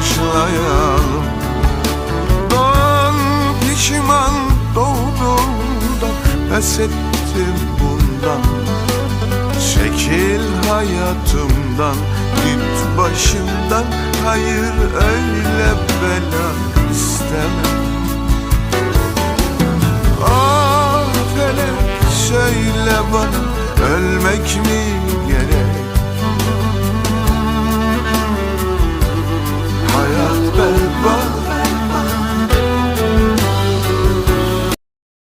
başlayalım Ben pişman doğduğumda pes ettim bundan. Çekil hayatımdan git başımdan Hayır öyle bela istemem. Ah söyle bana ölmek mi